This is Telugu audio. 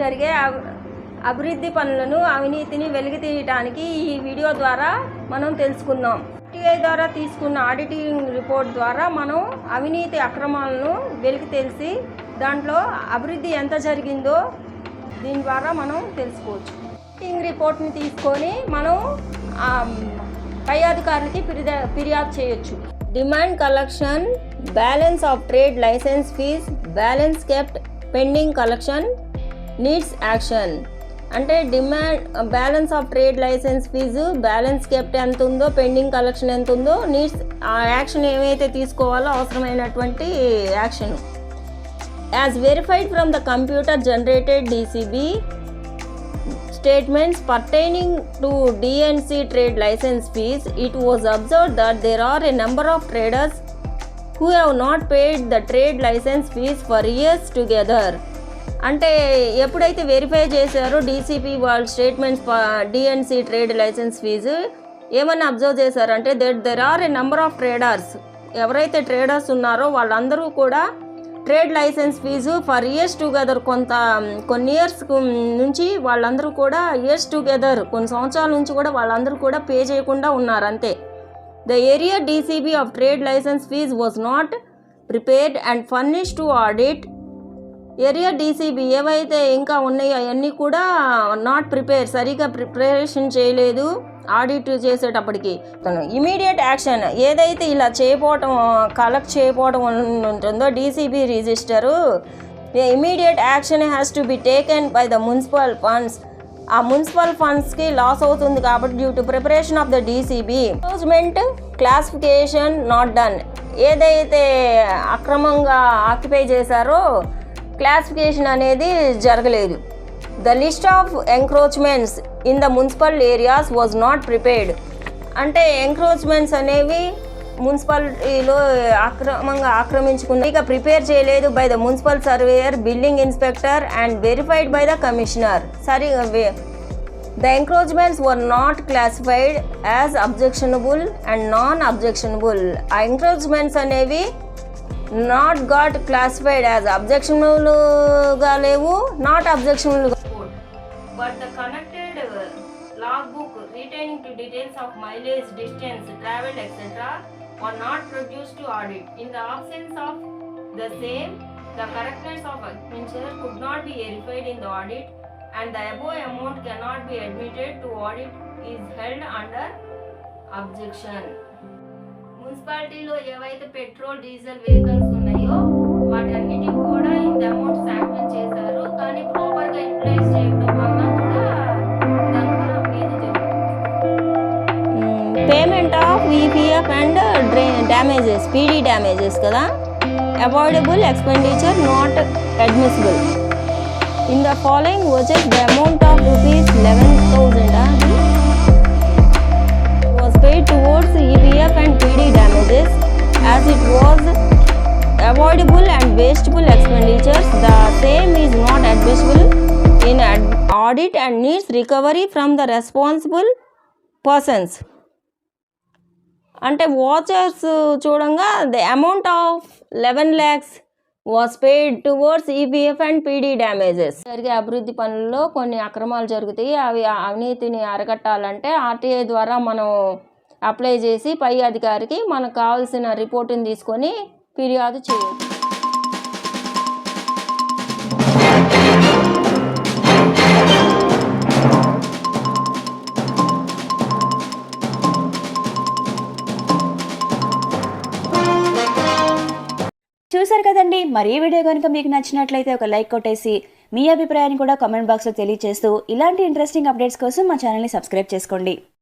జరిగే అభివృద్ధి పనులను అవినీతిని వెలికి తీయటానికి ఈ వీడియో ద్వారా మనం తెలుసుకుందాం ఆర్టీఐ ద్వారా తీసుకున్న ఆడిటింగ్ రిపోర్ట్ ద్వారా మనం అవినీతి అక్రమాలను వెలికి తెలిసి దాంట్లో అభివృద్ధి ఎంత జరిగిందో దీని ద్వారా మనం తెలుసుకోవచ్చు. ఆడిటింగ్ రిపోర్ట్ని తీసుకొని మనం పై అధికారులకి ఫిర్యా ఫిర్యాదు చేయొచ్చు. Demand collection balance of trade licence fee balance kept pending collection needs action. అంటే demand balance of trade licence fee balance kept ఎంత ఉందో పెండింగ్ కలెక్షన్ ఎంత ఉందో నీడ్స్ ఆ యాక్షన్ ఏమైతే తీసుకోవాలో అవసరమైనటువంటి action. As verified from the computer generated DCB statements pertaining to DNC trade licence fee it was observe that there are a number of traders who have not paid the trade licence fee for years together అంటే ఎప్పుడైతే వెరిఫై చేశారో డీసీపీ వాళ్ళ statements DNC trade licence fee ఏమన్నా అబ్జర్వ్ చేశారంటే that there are a number of traders ఎవరైతే ట్రేడర్స్ ఉన్నారో వాళ్ళందరూ కూడా trade licence fee for years together కొంత కొన్ని ఇయర్స్ నుంచి వాళ్ళందరూ కూడా ఇయర్స్ టుగెదర్ కొన్ని సంవత్సరాల నుంచి కూడా వాళ్ళందరూ కూడా పే చేయకుండా ఉన్నారు అంతే. The area DCB of trade licence fee was not prepared and furnish to audit area DCB ఏవైతే ఇంకా ఉన్నాయో అవన్నీ కూడా నాట్ ప్రిపేర్ సరిగా ప్రిపరేషన్ చేయలేదు ఆడిట్ చేసేటప్పటికి. ఇమీడియట్ యాక్షన్ ఏదైతే ఇలా చేయపోవటం కలెక్ట్ చేయపోవడం ఉంటుందో DCB register immediate action has to be taken by the municipal funds ఆ మున్సిపల్ ఫండ్స్కి లాస్ అవుతుంది కాబట్టి due to preparation of the DCB management classification not done ఏదైతే అక్రమంగా ఆక్యుపై చేశారో క్లాసిఫికేషన్ అనేది జరగలేదు. The list of encroachments in the municipal areas was not prepared అంటే ఎంక్రోచ్మెంట్స్ అనేవి మున్సిపాలిటీలో అక్రమంగా ఆక్రమించుకున్న ఇక ప్రిపేర్ చేయలేదు by the municipal surveyor building inspector and verified by the commissioner సరి the encroachments were not classified as objectionable and non objectionable ఆ ఎంక్రోచ్మెంట్స్ అనేవి నాట్ గాట్ క్లాసిఫైడ్ యాజ్ అబ్జెక్షనబుల్గా లేవు not objectionable but the connected log book retaining to details of mileage distance travel etcetera were not produced to audit. In the absence of the same, the correctness of expenditure could not be verified in the audit and the above amount cannot be admitted to audit is held under objection. మున్సిపాలిటీలో ఏవైతే పెట్రోల్ డీజిల్ వెహికల్స్ ఉన్నాయో వాటన్నిటికి కూడా ఇంత అమౌంట్ శాంక్షన్ చేశారు. కానీ ప్రాపర్గా యూటిలైజ్ చేయడం వల్ల కూడా payment of EPF and damages PD damages కదా? Avoidable expenditure not admissible. In the following వచ్చేసి the amount of rupees eleven thousand? It was avoidable and wasteful expenditures. The same is not advisable in ad- audit and needs recovery from the responsible persons. అంటే వాచర్స్ చూడంగా the amount of eleven lakhs was paid towards EPF and PD damages జరిగే అభివృద్ధి పనుల్లో కొన్ని అక్రమాలు జరుగుతాయి అవి అవినీతిని అరగట్టాలంటే ఆర్టీఐ ద్వారా మనం అప్లై చేసి పై అధికారికి మనకు కావాల్సిన రిపోర్టుని తీసుకొని ఫిర్యాదు చేయొచ్చు. చూసారు కదండి మరి ఈ వీడియో కనుక మీకు నచ్చినట్లయితే ఒక లైక్ కొట్టేసి మీ అభిప్రాయాన్ని కూడా కామెంట్ బాక్స్లో తెలియజేస్తూ ఇలాంటి ఇంట్రెస్టింగ్ అప్డేట్స్ కోసం మా ఛానల్ని సబ్స్క్రైబ్ చేసుకోండి.